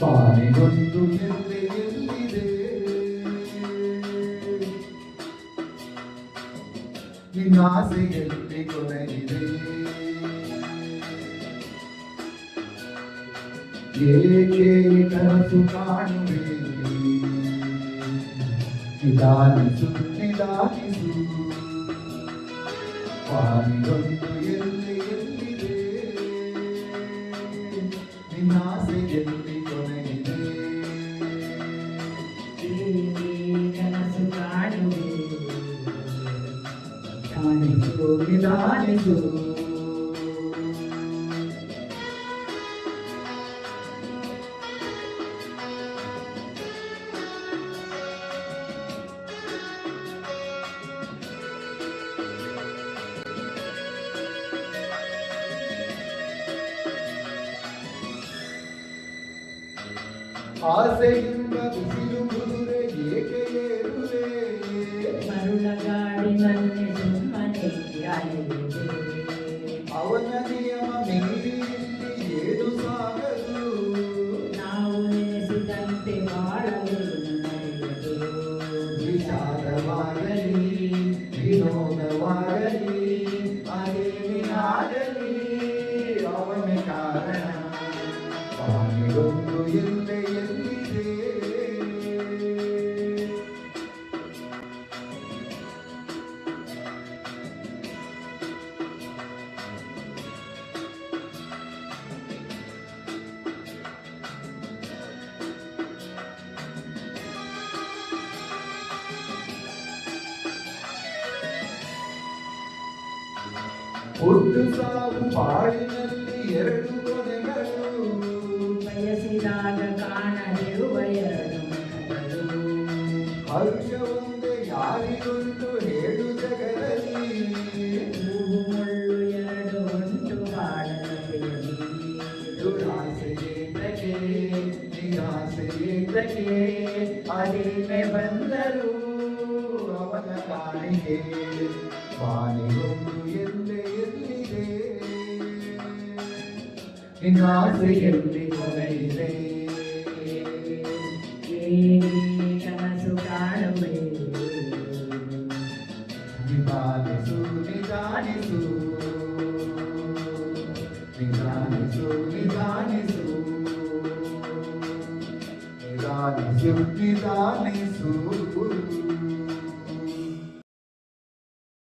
ಬಾನಿಗೊಂದು ಎಲ್ಲೆ ಎಲ್ಲಿದೆ? ನಿನ್ನಾಸೆಯಲ್ಲಿ ಕೊನೆಗಿದೆ. ಏಕೆ ಕನಸು ಕಾಣುವೆ? ನಿಧಾನಿಸು ನಿಧಾನಿಸು ಬಾನಿಗೊಂದು ಎಲ್ಲೆ ನಿಧಾನಿಸು ನಿಧಾನಿಸು ಆಸೆಯಿಂದ ಬಿಸಿಲು ಕುದುರೆ ಏಕೆ ನಾವು ನೆನೆಸಿದಂತೆ ಬಾಳಲೇನು ಹುಟ್ಟು ಸಾವು ಬಾಳಿನಲ್ಲಿ ಎರಡು ಕೊನೆಗಳು ಬಯಸಿದಾಗ ಕಾಣದಿರುವ ಎರಡು ಮುಖಗಳು ಹರ್ಷ ಒಂದೇ ಯಾರಿಗುಂಟು ಹೇಳು ಜಗದಲ್ಲಿ. ಮುಳ್ಳು ಎರಡು ಉಂಟು ಬಾಳದ ಪ್ರಿಯಲಿ ನಿರಾಸೆಯೇ ನಿರಾಸೆ ಅಡಿಮೆ ಬಂದರು ಅವನ ಕಾಣಿಗೆ ಬಾನಿಗೊಂದು ಎಲ್ಲೆ ಎಲ್ಲಿದೆ ನಿನ್ನಾಸೆಯಲ್ಲಿ ಕೊನೆಯಿದೆ ಕನಸು ಕಾಣುವೆ ನಿಧಾನಿಸು ನಿಧಾನಿಸು ನಿಧಾನಿಸು ನಿಧಾನಿಸು ನಿಧಾನಿಸು ನಿಧಾನಿಸು